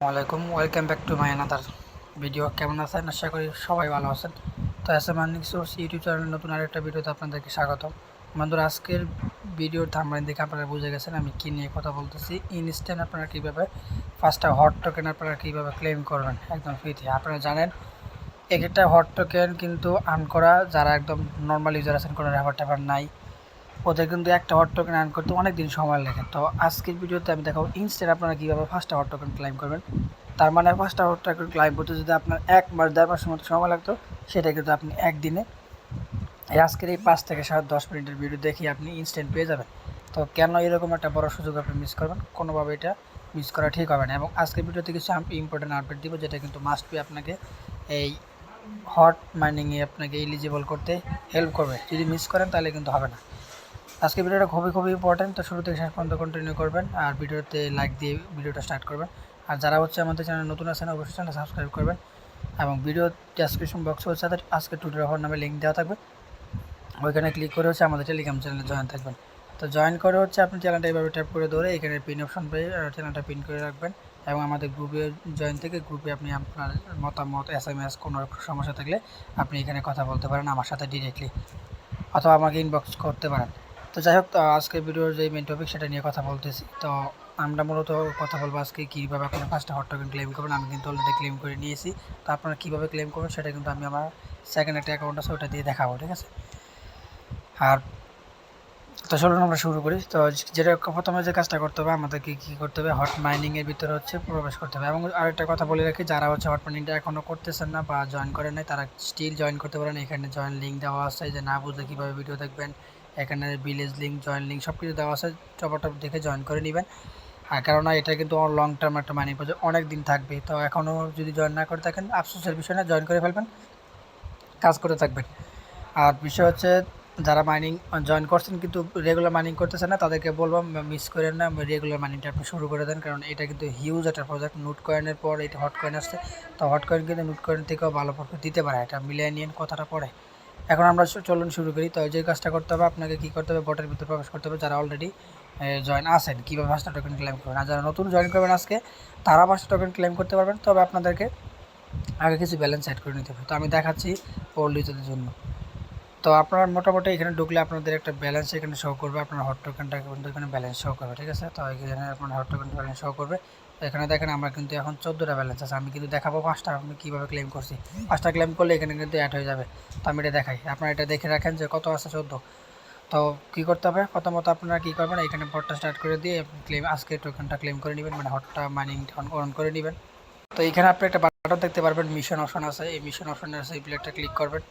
আসসালামাইকুম welcome back to my another video. কেমন আছেন? আশা করি সবাই ভালো আছেন। তো S M earning source YouTube চ্যানেলের নতুন আরেকটা ভিডিওতে আপনাদেরকে স্বাগত। বন্ধুরা, আজকের ভিডিওর থামলাইন দেখে আপনারা বুঝে গেছেন আমি কী নিয়ে কথা বলতেছি। ইনস্ট্যান্ট আপনারা কীভাবে ফার্স্টটা হট টোকেন আপনারা কীভাবে ক্লেম করবেন একদম ফ্রিতে আপনারা জানেন, এক একটা হট টোকেন কিন্তু আর্ন করা, যারা একদম নর্মাল ইউজার আছেন, কোনো রেফার টেফার নাই। ওদের কিন্তু একটা হট টোকেন আর্ন করতে অনেক দিন সময় লাগে। তো আজকের ভিডিওতে আমি দেখাবো ইনস্ট্যান্ট আপনারা কীভাবে ফার্স্টটা হট টোকেন ক্লাইম করবেন। তার মানে ফার্স্টটা হট টোকেন ক্লাইম করতে যদি আপনার এক মাস, দেড় মাসের মতো সময় লাগতো, সেটা কিন্তু আপনি একদিনে এই আজকের এই পাঁচ থেকে সাত, দশ মিনিটের ভিডিও দেখে আপনি ইনস্ট্যান্ট পেয়ে যাবেন। তো কেন এরকম একটা বড় সুযোগ আপনি মিস করবেন? কোনোভাবে এটা মিস করা ঠিক হবে না। এবং আজকের ভিডিওতে কিছু আমি ইম্পর্টেন্ট আপডেট দিব, যেটা কিন্তু মাস্ট বি আপনাকে এই হট মাইনিংয়ে আপনাকে এলিজিবল করতে হেল্প করবে। যদি মিস করেন তাহলে কিন্তু হবে না। আজকে ভিডিওটা খুবই খুবই ইম্পর্টেন্ট তো শুরু থেকে শেষ পর্যন্ত কন্টিনিউ করবেন আর ভিডিওতে লাইক দিয়ে ভিডিওটা স্টার্ট করবেন। আর যারা হচ্ছে আমাদের চ্যানেল নতুন আছেন, অবশ্যই চ্যানেল সাবস্ক্রাইব করবেন এবং ভিডিও ডেসক্রিপশন বক্সে হচ্ছে আজকে টুডের অফার নামে লিঙ্ক দেওয়া থাকবে। ওইখানে ক্লিক করে হচ্ছে আমাদের টেলিগ্রাম চ্যানেলে জয়েন থাকবেন। তো জয়েন করে হচ্ছে আপনি চ্যানেলটা এইভাবে ট্যাপ করে ধরে এখানে পিন অপশন পেয়ে চ্যানেলটা পিন করে রাখবেন এবং আমাদের গ্রুপে জয়েন থেকে গ্রুপে আপনি আপনার মতামত এস এম এস কোনো সমস্যা থাকলে আপনি এখানে কথা বলতে পারেন আমার সাথে ডিরেক্টলি অথবা আমাকে ইনবক্স করতে পারেন। তো যাই হোক আজকের ভিডিওর যে মেন টপিক সেটা নিয়ে কথা বলতেছি। তো আমরা মূলত কথা বলব আজকে কীভাবে আপনারা ফার্স্টে হট টোকেন ক্লেম করবেন, আমি কিন্তু অলরেডি ক্লেম করে নিয়েছি। তো আপনারা কীভাবে ক্লেম করবেন সেটা কিন্তু আমি আমার সেকেন্ড একটা অ্যাকাউন্ট আছে, ওটা দিয়ে দেখাবো, ঠিক আছে? আর তো চলুন আমরা শুরু করি। তো যেটা প্রথমে যে কাজটা করতে হবে, আমাদেরকে কী করতে হবে? হট মাইনিংয়ের ভিতরে হচ্ছে প্রবেশ করতে হবে। এবং আরেকটা কথা বলে রাখি, যারা হচ্ছে হট মাইনিংটা এখনও করতেছেন না বা জয়েন করেন নাই, তারা স্টিল জয়েন করতে পারেন। এখানে জয়েন লিঙ্ক দেওয়া আছে, যে না বুঝলে কীভাবে ভিডিও দেখবেন এখানে ভিলেজ লিঙ্ক জয়েন লিঙ্ক সব কিছু দেওয়া আছে। টপ দেখে জয়েন করে নেবেন। আর কেননা এটা কিন্তু লং টার্ম একটা মানি প্রজেক্ট অনেক দিন থাকবে। তো এখনও যদি জয়েন না করে থাকেন, আফসোসের বিষয় না জয়েন করে ফেলবেন, কাজ করে থাকবেন। আর বিষয় হচ্ছে, যারা মাইনিং জয়েন করছেন কিন্তু রেগুলার মাইনিং করতেছেন না, তাদেরকে বলব মিস করেন না রেগুলার মাইনিংটা আপনি শুরু করে দেন। কারণ এটা কিন্তু হিউজ একটা প্রজেক্ট নোট কয়েনের পর এটা হট কয়েন আসছে। তো হট কয়েন কিন্তু নোট কয়েন থেকেও ভালো প্রফিট দিতে পারে। এটা মিলিয়ানিয়ান কথাটা পড়ে। এখন আমরা চলুন শুরু করি। তো যে কাজটা করতে হবে, আপনাকে কী করতে হবে? বটের ভিতরে প্রবেশ করতে হবে, যারা অলরেডি জয়েন আসেন কীভাবে পাঁচটা টোকেন ক্লেম করবেন? আর যারা নতুন জয়েন করবেন আজকে, তারা পাঁচটা টোকেন ক্লেম করতে পারবেন। তবে আপনাদেরকে আগে কিছু ব্যালেন্স অ্যাড করে নিতে হবে। তো আমি দেখাচ্ছি পল্লিতদের জন্য। তো আপনার মোটামুটি এখানে ঢুকলে আপনাদের একটা ব্যালেন্স এখানে শো করবে। আপনার হট টোকেনটা কিন্তু এখানে ব্যালেন্স শো করবে, ঠিক আছে? তো এখানে আপনার হট টোকেন ব্যালেন্স শো করবে। এখানে দেখেন আমরা কিন্তু এখন চোদ্দোটা ব্যালেন্স আছে। আমি কিন্তু দেখাবো পাঁচটা, আমি কীভাবে ক্লেম করছি। পাঁচটা ক্লেম করলে এখানে কিন্তু অ্যাড হয়ে যাবে। তো আমি এটা দেখাই। আপনারা এটা দেখে রাখেন যে কত আছে চোদ্দ। তো কী করতে হবে? প্রথমত আপনারা কী করবেন, এখানে ভটটা স্টার্ট করে দিয়ে ক্লেম আজকে টোকেনটা ক্লেম করে নেবেন মানে হটটা মাইনিং অন করে নেবেন। তো এখানে আপনি একটা বাটন দেখতে পারবেন মিশন অপশন আছে। এই মিশন অপশন আছে এই প্লেটটা ক্লিক করবেন।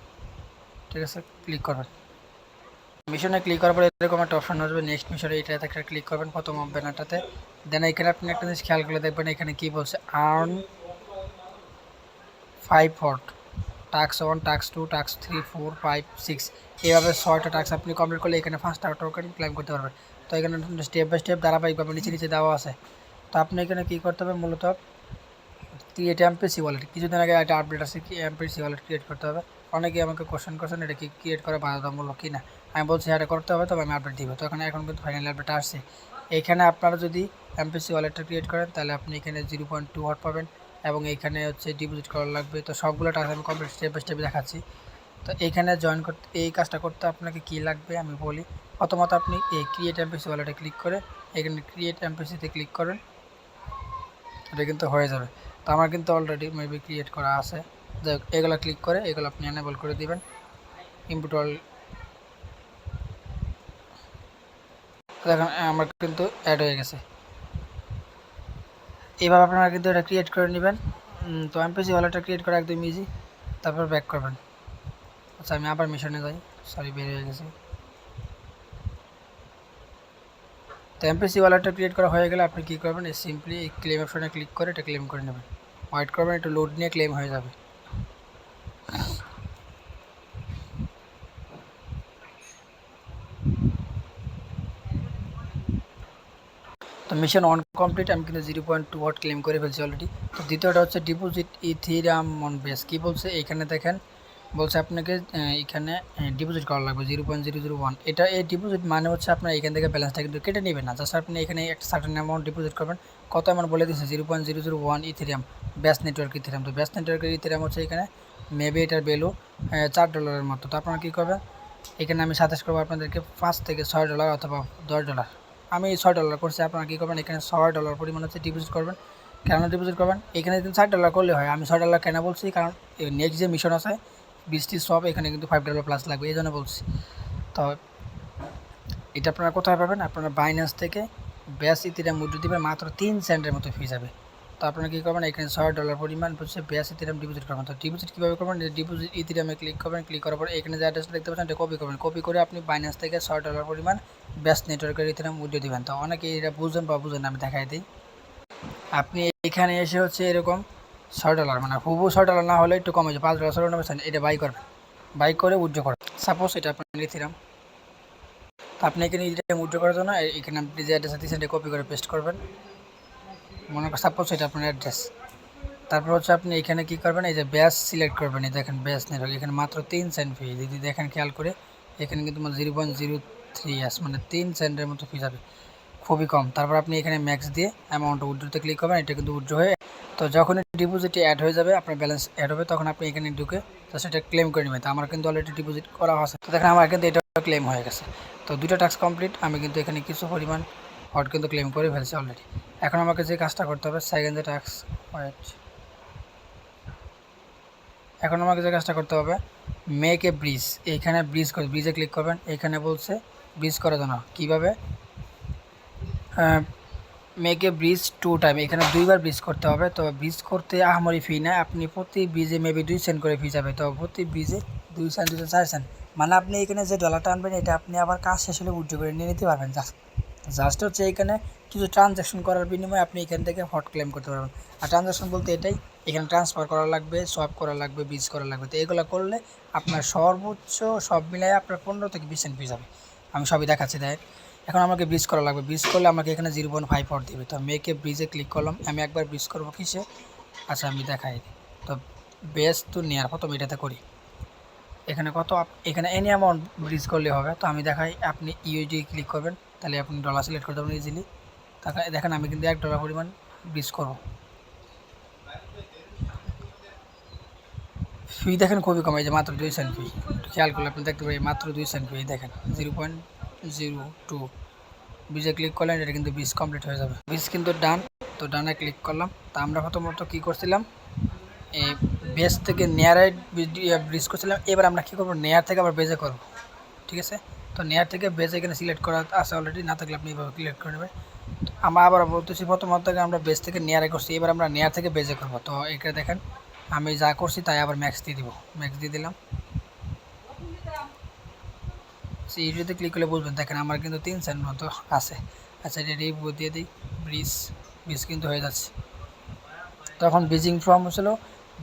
ঠিক আছে? ক্লিক করবেন। মিশনে ক্লিক করার পরে এরকম একটা অপশন আসবে নেক্সট মিশনে এইটাতে একটা ক্লিক করবেন প্রথম ব্যানারটাতে দেন এখানে আপনি একটা জিনিস খেয়াল করে দেখবেন, এখানে কী বলছে earn five hot tasks one tasks two tasks three four five six এইভাবে ছয়টা টাক্স আপনি কমপ্লিট করলে এখানে ফার্স্ট টোকেন ক্লেম করতে পারবেন। তো এখানে স্টেপ বাই স্টেপ ধারাবাহিকভাবে নিচে নিচে দেওয়া আছে। তো আপনি এখানে কী করতে হবে, মূলত ক্রিয়েট এমপিসি ওয়ালেট কিছুদিন আগে একটা আপডেট আছে কি এমপিসি ওয়ালেট ক্রিয়েট করতে হবে। অনেকে আমাকে কোশ্চেন করছেন, এটা কি ক্রিয়েট করা বাধ্যতামূলক কি না আমি বলছি এটা করতে হবে, তবে আমি আপডেট দিব। তো এখানে, এখন কিন্তু ফাইনাল আপডেট আসছে। এখানে আপনারা যদি এমপিসি ওয়ালেটটা ক্রিয়েট করেন, তাহলে আপনি এখানে জিরো পয়েন্ট টু হট পাবেন এবং এইখানে হচ্ছে ডিপোজিট করা লাগবে। তো সবগুলো টাকা আমি কমপ্লিট স্টেপ বাই স্টেপ দেখাচ্ছি। তো এইখানে জয়েন করতে, এই কাজটা করতে আপনাকে কী লাগবে আমি বলি। প্রথমত আপনি এই ক্রিয়েট এমপিসি ওয়ালেটে ক্লিক করে, এখানে ক্রিয়েট এমপিসিতে ক্লিক করেন। এটা কিন্তু হয়ে যাবে। তো আমার কিন্তু অলরেডি মেবি ক্রিয়েট করা আছে। এগুলো ক্লিক করে, এগুলো আপনি এনেবল করে দিবেন। ইনপুট অল দেখেন আমার কিন্তু অ্যাড হয়ে গেছে। এইভাবে আপনারা কিন্তু এটা ক্রিয়েট করে নেবেন। তো এমপিসি ওয়ালেটটা ক্রিয়েট করা একদম ইজি তারপর ব্যাক করবেন। আচ্ছা আমি আবার মিশনে যাই। সরি বের হয়ে গেছে। তো এমপিসি ওয়ালেটটা ক্রিয়েট করা হয়ে গেলে আপনি কী করবেন? সিম্পলি ক্লেম অপশনে ক্লিক করে এটা ক্লেম করে নেবেন। ওয়েট করবেন, একটু লোড নিয়ে ক্লেম হয়ে যাবে। মিশন অন কমপ্লিট আমি কিন্তু zero point two watt claim করে ফেলছি অলরেডি তো দ্বিতীয়টা হচ্ছে ডিপোজিট ইথিরাম মন বেস কী বলছে? এখানে দেখেন, বলছে আপনাকে এখানে ডিপোজিট করা লাগবে zero point zero zero one এটা এই ডিপোজিট মানে হচ্ছে আপনার এখান থেকে ব্যালেন্সটা কিন্তু কেটে নেবেন না। জাস্ট আপনি এখানে একটা সার্টেন অ্যামাউন্ট ডিপোজিট করবেন। কত অ্যামাউন্ট বলে দিচ্ছে zero point zero zero one Ethereum Base network Ethereum তো ব্যাস নেটওয়ার্কের ইথেরিয়াম হচ্ছে এখানে মেবি এটার ভ্যালু চার ডলারের মতো। তো আপনারা কী করবেন? এখানে আমি সাজেস্ট করব আপনাদেরকে পাঁচ থেকে ছয় ডলার অথবা দশ ডলার আমি ছয় ডলার করছি, আপনারা কী করবেন? এখানে ছয় ডলার পরিমাণ হচ্ছে ডিপোজিট করবেন। কেন ডিপোজিট করবেন? এখানে কিন্তু ষাট ডলার করলে হয়। আমি ছয় ডলার কেন বলছি? কারণ নেক্সট যে মিশন আছে, বৃষ্টি সব এখানে কিন্তু ফাইভ ডলার প্লাস লাগবে এই জন্য বলছি। তো এটা আপনারা কোথায় পাবেন? আপনারা বাইন্যান্স থেকে ব্যাস ইতিরাম মুদ্রা দিবেন, মাত্র তিন সেন্টের মতো ফি যাবে। তো আপনারা কী করবেন? এখানে ছয় ডলার পরিমাণ হচ্ছে ব্যাস ইতিরাম ডিপোজিট করবেন। তো ডিপোজিট কীভাবে করবেন? ডিপোজিট ইতিরামে ক্লিক করবেন ক্লিক করার পর এখানে যে অ্যাড্রেসটা দেখতে পাচ্ছেন, এটা কপি করবেন। কপি করে আপনি বাইন্যান্স থেকে ছয় ডলার পরিমাণ ব্যাস নেটওয়ার্কের ইতিরাম মুদ্রা দিবেন। তো অনেকে এটা বুঝবেন বা বুঝেন আমি দেখাই দিই। আপনি এখানে এসে হচ্ছে এরকম ছয় ডলার মানে হুবু ছয় ডলার না হলে একটু কমে যায় পাঁচ ডলার ছয় ডলার এটা বাই করবেন। বাই করে উইথড্র করেন। সাপোজ এটা আপনি লিথিরাম তো আপনি এখানে ইথিরাম উইথড্র করার জন্য এখানে আপনি যে অ্যাড্রেস আছে সেটা কপি করে পেস্ট করবেন। মনে করেন সাপোজ এটা আপনার অ্যাড্রেস তারপর হচ্ছে আপনি এখানে কি করবেন, এই যে ব্যাস সিলেক্ট করবেন। এই দেখেন ব্যাস নেটওয়ার্ক এখানে মাত্র তিন সেন্ট ফি যদি দেখেন খেয়াল করে, এখানে কিন্তু জিরো পয়েন্ট জিরো থ্রি এস মানে তিন সেন্টের মতো ফি হবে খুবই কম। তারপর আপনি এখানে ম্যাক্স দিয়ে অ্যামাউন্ট উইথড্রোতে ক্লিক করবেন, এটা কিন্তু উইথড্রো হয়ে তো যখন ডিপোজিটে অ্যাড হয়ে যাবে, আপনার ব্যালেন্স অ্যাড হবে, তখন আপনি এখানে ঢুকে তো সেটা ক্লেম করে নেবেন। তো আমার কিন্তু অলরেডি ডিপোজিট করা আছে। তো দেখেন আমার কিন্তু এটা ক্লেম হয়ে গেছে। তো দুটো টাস্ক কমপ্লিট আমি কিন্তু এখানে কিছু পরিমাণ হট কিন্তু ক্লেম করে ফেলছি অলরেডি এখন আমাকে যে কাজটা করতে হবে সেকেন্ড ওয়েট এখন আমাকে যে কাজটা করতে হবে মেক এ ব্রিজ এইখানে ব্রিজ ব্রিজে ক্লিক করবেন। এখানে বলছে ব্রিজ করার জন্য কীভাবে? মেক ব্রিজ টু টাইম এখানে দুইবার ব্রিজ করতে হবে। তো ব্রিজ করতে আহামরি ফি না আপনি প্রতি ব্রিজে মেবি দুই সেন্ট করে ফি যাবে। তো প্রতি ব্রিজে দুই সেন্ট সেন্ট চার সেন্ট মানে আপনি এখানে যে ডলারটা আনবেন এটা আপনি আবার কাজ শেষ হলে উইথড্র করে নিয়ে নিতে পারবেন। জাস্ট জাস্ট হচ্ছে এখানে কিছু ট্রানজ্যাকশন করার বিনিময়ে আপনি এখান থেকে হট ক্লেম করতে পারবেন। আর ট্রানজ্যাকশন বলতে এটাই, এখানে ট্রান্সফার করা লাগবে সোয়াপ করা লাগবে ব্রিজ করা লাগবে। তো এগুলো করলে আপনার সর্বোচ্চ সব মিলাই আপনার পনেরো থেকে বিশ সেন্ট ফি যাবে। আমি সবই দেখাচ্ছি, দেখ। এখন আমাকে ব্রিজ করা লাগবে। ব্রিজ করলে আমাকে এখানে জিরো পয়েন্ট ফাইভ ফোর দেবে। তো মেকে ব্রিজে ক্লিক করলাম। আমি একবার ব্রিজ করব কিসে? আচ্ছা আমি দেখাই তো বেস তো নেওয়ার প্রথম এটাতে করি। এখানে কত? এখানে এনি অ্যামাউন্ট ব্রিজ করলে হবে। তো আমি দেখাই, আপনি ইউজি ক্লিক করবেন। তাহলে আপনি ডলার সিলেক্ট করতে পারবেন ইজিলি তাকে দেখেন, আমি কিন্তু এক ডলার পরিমাণ ব্রিজ করব। ফি দেখেন খুবই কম, এই যে মাত্র দুই সেন্ট ফি খেয়াল করলে আপনি দেখতে পাবেন মাত্র দুই সেন্ট ফি দেখেন, জিরো পয়েন্ট জিরো টু। বিজে ক্লিক করলেন, এটা কিন্তু বিজ কমপ্লিট হয়ে যাবে। বিজ কিন্তু ডান তো ডানে ক্লিক করলাম। তা আমরা প্রথমত কী করছিলাম, এই বেস থেকে নেয়ারে ব্রিজ করছিলাম। এবার আমরা কী করব নেয়ার থেকে আবার বেজে করব, ঠিক আছে? তো নেয়ার থেকে বেজে এখানে সিলেক্ট করা আছে অলরেডি না থাকলে আপনি এভাবে সিলেক্ট করে নেবেন। আমরা আবার বলতেছি, প্রথমত আমরা বেস থেকে নেয়ারে করছি, এবার আমরা নেয়ার থেকে বেজে করব। তো এখানে দেখেন আমি যা করছি তাই আবার ম্যাক্স দিয়ে দিব। ম্যাক্স দিয়ে দিলাম। সেই ইউটিউবে ক্লিক করলে বুঝবেন, দেখেন আমার কিন্তু তিন সেন্ট মতো আছে। আচ্ছা এটা রিভিউ দিয়ে দিই। ব্রিজ ব্রিজ কিন্তু হয়ে যাচ্ছে। তখন ব্রিজিং ফর্ম ছিল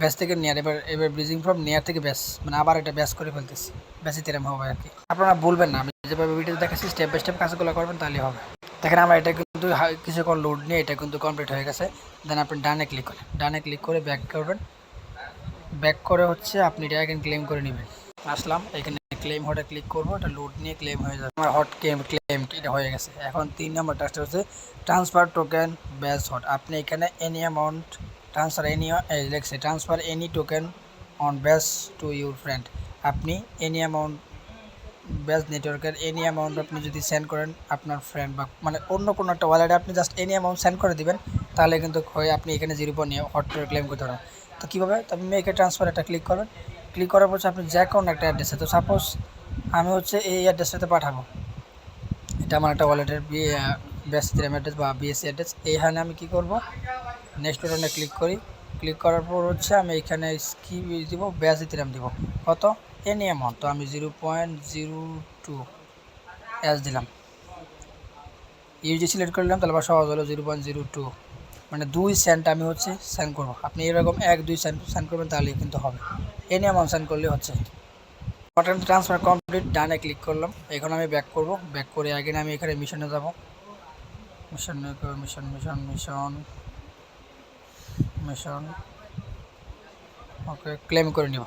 ব্যাস থেকে নেয়ার এবার এবার ব্রিজিং ফর্ম নেয়ার থেকে ব্যাস মানে আবার এটা ব্যাস করে ফেলতেছি। ব্যাসই তেরাম হবে আর কি। আপনারা বলবেন না, আমি যেভাবে ভিডিও দেখাচ্ছি স্টেপ বাই স্টেপ কাজগুলো করবেন তাহলে হবে। দেখেন আমার এটা কিন্তু কিছুক্ষণ লোড নিয়ে এটা কিন্তু কমপ্লিট হয়ে গেছে। দেন আপনি ডানে ক্লিক করেন। ডানে ক্লিক করে ব্যাক করবেন। ব্যাক করে হচ্ছে আপনি এটা এখন ক্লেম করে নেবেন। আসলাম, এখানে ক্লেম হটে ক্লিক করব, এটা লোড নিয়ে ক্লেম হয়ে যাবে। আমার হট ক্লেম ক্লেম এটা হয়ে গেছে। এখন তিন নম্বর টাস্কটা হচ্ছে ট্রান্সফার টোকেন ব্যাস হট আপনি এখানে এনি অ্যামাউন্ট ট্রান্সফার এনি লেখছে transfer any token on Base to your friend আপনি এনি অ্যামাউন্ট ব্যাস নেটওয়ার্কের এনি অ্যামাউন্ট আপনি যদি সেন্ড করেন আপনার ফ্রেন্ড বা মানে অন্য কোনো একটা ওয়ালেটে আপনি জাস্ট এনি অ্যামাউন্ট সেন্ড করে দিবেন, তাহলে কিন্তু হয়ে আপনি এখানে জিরো পয়েন্ট হট করে ক্লেম করতে পারবেন। তো কীভাবে? তো আপনি মেকে ট্রান্সফার একটা ক্লিক করবেন ক্লিক করার পর আপনি যে কোনো একটা অ্যাড্রেসে তো সাপোজ আমি হচ্ছে এই অ্যাড্রেসটাতে পাঠাবো। এটা আমার একটা ওয়ালেটের ব্যাস অ্যাড্রেস বা বিএসসি অ্যাড্রেস এইখানে আমি কী করব? নেক্সট বাটনে ক্লিক করি। ক্লিক করার পর হচ্ছে আমি এখানে কি দিব ব্যাস ইতিরাম দিব। কত? এনি অ্যামাউন্ট তো আমি জিরো পয়েন্ট জিরো টু এস দিলাম। ইউজি সিলেক্ট করলাম তাহলে সহজ হলো জিরো পয়েন্ট জিরো টু মানে দুই সেন্ট আমি হচ্ছে সেন্ড করব। আপনি এরকম এক, দুই সেন্ট সেন্ড করবেন তাহলে কিন্তু হবে। এনি অ্যামাউন্ট সেন্ড করলে হচ্ছে। বাটন ট্রান্সফার কমপ্লিট ডানে ক্লিক করলাম। এখন আমি ব্যাক করব। ব্যাক করে আগে আমি এখানে মিশনে যাব। Mission mission mission mission mission okay claim করে নিব।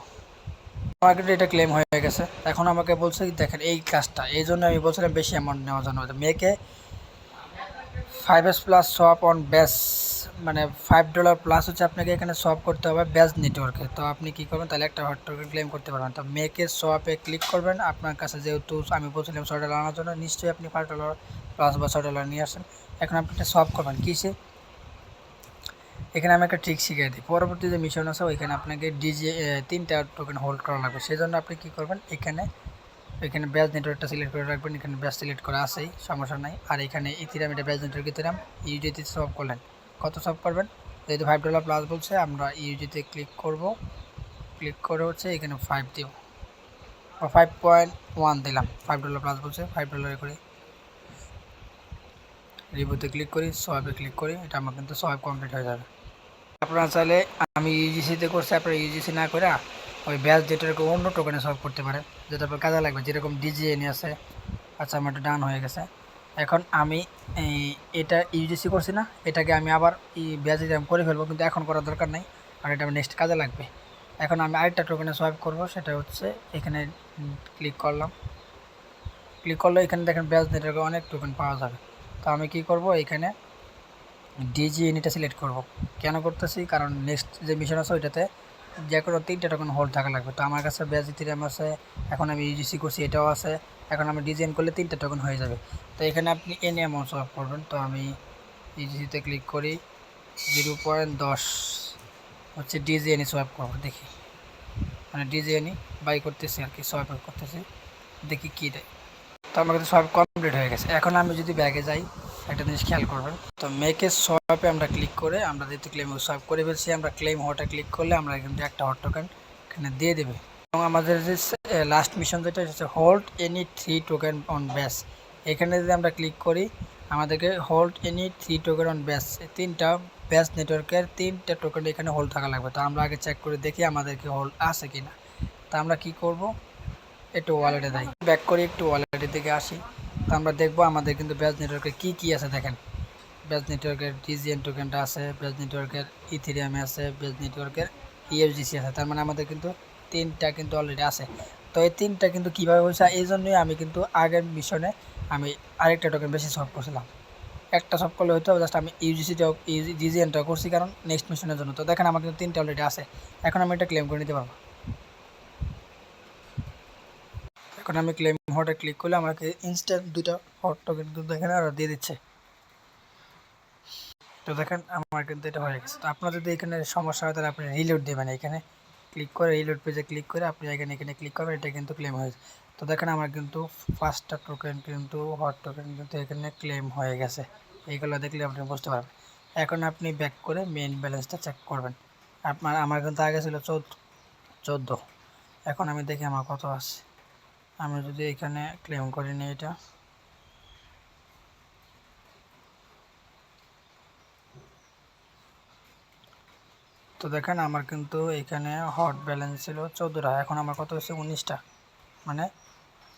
আমার কিন্তু এটা ক্লেম হয়ে গেছে। এখন আমাকে বলছে দেখেন, এই কাজটা। এই জন্য আমি বলছিলাম বেশি অ্যামাউন্ট নেওয়ার জন্য। মেয়েকে ফাইভ এস প্লাস সপ অন ব্যাস মানে ফাইভ ডলার প্লাস হচ্ছে আপনাকে এখানে সপ করতে হবে ব্যাস নেটওয়ার্কে তো আপনি কী করবেন? তাহলে একটা হট টোকেন ক্লেম করতে পারবেন। তো মেকে সপে ক্লিক করবেন। আপনার কাছে যেহেতু আমি বলছিলাম ছয় ডলার আনার জন্য, নিশ্চয়ই আপনি ফাইভ ডলার প্লাস বা ছয় ডলার নিয়ে আসেন। এখন আপনি একটা সপ করবেন। কিসে? এখানে আমি একটা ট্রিক শিখিয়ে দিই। পরবর্তী যে মিশন আছে, ওইখানে আপনাকে ডিজে তিনটা টোকেন হোল্ড করা লাগবে। সেই জন্য আপনি কী করবেন? এখানে এখানে ব্যাস নেটওয়ার্কটা সিলেক্ট করে রাখবেন। এখানে ব্যাস সিলেক্ট করা আছেই, সমস্যা নাই। আর এখানে ইথিরাম এটা ব্যাস নেটওয়ার্ক ইথিরাম ইউজিতে সব করলেন। কত সব করবেন? যেহেতু ফাইভ ডলার প্লাস বলছে, আমরা ইউজিতে ক্লিক করব। ক্লিক করে হচ্ছে এখানে ফাইভ দিব বা ফাইভ পয়েন্ট ওয়ান দিলাম। ফাইভ ডলার প্লাস বলছে ফাইভ ডলারে করি রিভিউতে ক্লিক করি সোয়াইপে ক্লিক করি, এটা আমার কিন্তু সোয়াইপ কমপ্লিট হয়ে যাবে। আপনারা চাইলে আমি ইউজিসিতে করছি, আপনারা ইউজিসি না করে ওই ব্যাস যেটাকে অন্য টোকেনে সলভ করতে পারেন। যেটা আপনার কাজে লাগবে, যেরকম ডিজিএন আছে আচ্ছা আমার ডান হয়ে গেছে। এখন আমি এটা ইউজিসি করছি না, এটাকে আমি আবার ব্যাস আমি করে ফেলব, কিন্তু এখন করার দরকার নেই, আর এটা আমার নেক্সট কাজে লাগবে। এখন আমি আরেকটা টোকেনে সোয়াইপ করব, সেটা হচ্ছে এখানে ক্লিক করলাম। ক্লিক করলে এখানে দেখেন ব্যাজ নেটওয়ার্কে অনেক টোকেন পাওয়া যাবে। তো আমি কি করব, এখানে ডিজিএন এটা সিলেক্ট করব। কেন করতেছি? কারণ নেক্সট যে মিশন আছে ওইটাতে যে কোনো তিনটা টোকেন হোল্ড থাকা লাগবে। তো আমার কাছে ব্যাজ ইথিরিয়াম আছে, এখন আমি ইউজিসি করছি, এটাও আছে, এখন আমি ডিজাইন করলে তিনটা টোকেন হয়ে যাবে। তো এখানে আপনি এনে অ্যামাউন্ট সলভ করবেন, তো আমি ইউজিসিতে ক্লিক করি জিরো পয়েন্ট দশ হচ্ছে ডিজিএনই সোয়াপ করব, দেখি। মানে ডিজিএনই বাই করতেছি আর কি সোয়াপ করতেছি, দেখি কী দেয়। তো আমার কাছে সব কমপ্লিট হয়ে গেছে। এখন আমি যদি ব্যাগে যাই একটা জিনিস খেয়াল করবেন। তো মেকের সোয়াপে আমরা ক্লিক করে আমরা যেহেতু ক্লেম সোয়াপ করে ফেলছি, আমরা ক্লেম হওয়াটা ক্লিক করলে আমরা কিন্তু একটা হট টোকেন এখানে দিয়ে দেবে। এবং আমাদের যে লাস্ট মিশন যেটা হচ্ছে hold any three token on Base এখানে যদি আমরা ক্লিক করি, আমাদেরকে hold any three token on Base তিনটা ব্যাস নেটওয়ার্কের তিনটা টোকেন এখানে হোল্ড থাকা লাগবে। তো আমরা আগে চেক করে দেখি আমাদেরকে হোল্ড আছে কি না তা আমরা কি করব? একটু ওয়ালেটে যাই। ব্যাক করি, একটু ওয়ালেটের দিকে আসি। তো আমরা দেখব আমাদের কিন্তু ব্যাজ নেটওয়ার্কে কী কী আছে দেখেন। ব্যাজ নেটওয়ার্কের ডিজিএন টোকেনটা আছে ব্যাজ নেটওয়ার্কের ইথিরিয়ামে আছে ব্যাজ নেটওয়ার্কের ইএফজিসি আছে। তার মানে আমাদের কিন্তু তিনটা কিন্তু অলরেডি আছে। তো এই তিনটা কিন্তু কীভাবে হয়েছে, এই জন্যই আমি কিন্তু আগের মিশনে আমি আরেকটা টোকেন বেশি সলভ করছিলাম। একটা সলভ করলে হয়তো জাস্ট আমি ইউজিসিটাও ডিজিএনটাও করছি কারণ নেক্সট মিশনের জন্য। তো দেখেন আমার কিন্তু তিনটা অলরেডি আছে। এখন আমি এটা ক্লেম করে নিতে পারব। এখন আমি ক্লেম হটে ক্লিক করলে আমাকে ইনস্ট্যান্ট দুইটা হট টোকেন কিন্তু এখানে আরও দিয়ে দিচ্ছে। তো দেখেন আমার কিন্তু এটা হয়ে গেছে। তো আপনার যদি এখানে সমস্যা হয় তাহলে আপনি রিলোড দেবেন এখানে। ক্লিক করে রিলোড পেজে ক্লিক করে আপনি এখানে এখানে ক্লিক করবেন, এটা কিন্তু ক্লেম হয়েছে তো দেখেন আমার কিন্তু ফার্স্টটা টোকেন কিন্তু হট টোকেন কিন্তু এখানে ক্লেম হয়ে গেছে। এইগুলো দেখলে আপনি বুঝতে পারবেন। এখন আপনি ব্যাক করে মেন ব্যালেন্সটা চেক করবেন। আপনার, আমার কিন্তু আগে ছিল চৌদ্দ চোদ্দ। এখন আমি দেখি আমার কত আছে। আমি যদি এখানে ক্লেম করি নি এটা। তো দেখেন আমার কিন্তু এখানে হট ব্যালেন্স ছিল চোদ্দোটা, এখন আমার কত হচ্ছে উনিশটা। মানে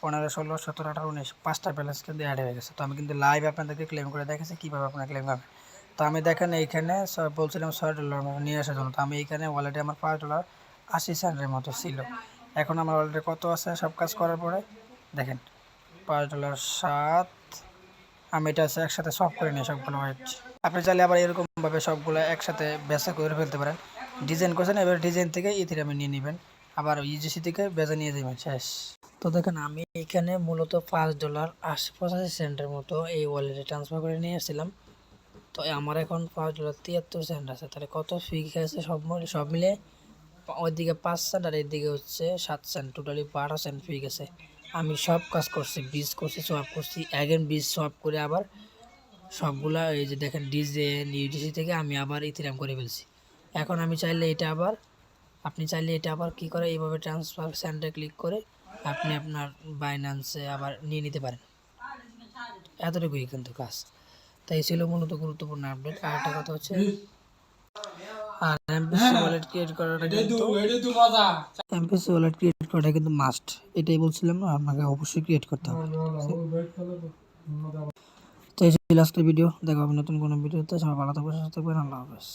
পনেরো, ষোলো, সতেরো, আঠারো, উনিশ, পাঁচটা ব্যালেন্স কিন্তু অ্যাড হয়ে গেছে। তো আমি কিন্তু লাইভ আপনাদেরকে ক্লেম করে দেখেছি কীভাবে আপনারা ক্লেম করবেন। তো আমি দেখেন এইখানে বলছিলাম ছয় ডলার নিয়ে আসার জন্য। তো আমি এইখানে ওয়ালেটে আমার পাঁচ ডলার আশি সেন্টের মতো ছিল। এখন আমার ওয়ালেটে কত আছে? সব কাজ করার পরে দেখেন, পাঁচ ডলার সাত। আমি এটা হচ্ছে একসাথে সব করে নিই, সবগুলো ওয়েট আপনি চাইলে আবার এরকমভাবে সবগুলো একসাথে বেসা করে ফেলতে পারেন। ডিজাইন করছেন, এবার ডিজাইন থেকে ইথিরামে নিয়ে নেবেন। আবার ইউজিসি থেকে বেজে নিয়ে যাবেন, শেষ। তো দেখেন, আমি এখানে মূলত পাঁচ ডলার আশি পঁচাশি সেন্টের মতো এই ওয়ালেটে ট্রান্সফার করে নিয়ে এসেছিলাম তো আমার এখন পাঁচ ডলার তিয়াত্তর সেন্ট আছে। তাহলে কত ফি খেয়েছে সব সব মিলে ওইদিকে পাঁচ সেন্ট আর এদিকে হচ্ছে সাত সেন্ট টোটালি বারো সেন্ট ফি গেছে। আমি সব কাজ করছি, বীজ করছি সোয়াপ করছি। অ্যাগেন বীজ সোয়াপ করে আবার সবগুলা এই যে দেখেন ডিজে ইউডিসি থেকে আমি আবার ইথিরাম করে ফেলছি। এখন আমি চাইলে এটা আবার, আপনি চাইলে এটা আবার কি করে, এইভাবে ট্রান্সফার সেন্টারে ক্লিক করে আপনি আপনার বাইন্যান্সে আবার নিয়ে নিতে পারেন। এতটুকুই কিন্তু কাজ। তাই ছিল মূলত গুরুত্বপূর্ণ আপডেট আর একটা কথা হচ্ছে আর এমপিসি ওয়ালেট ক্রিয়েট করাটা কিন্তু এমপিসি ওয়ালেট ক্রিয়েট করাটা কিন্তু মাস্ট এটাই বলছিলাম না আপনাকে অবশ্যই ক্রিয়েট করতে হবে। তো এই ছিল আজকের ভিডিও দেখা হবে নতুন কোনো ভিডিওতে সবাই ভালো থাকবেন সুস্থ থাকবেন আল্লাহ হাফেজ।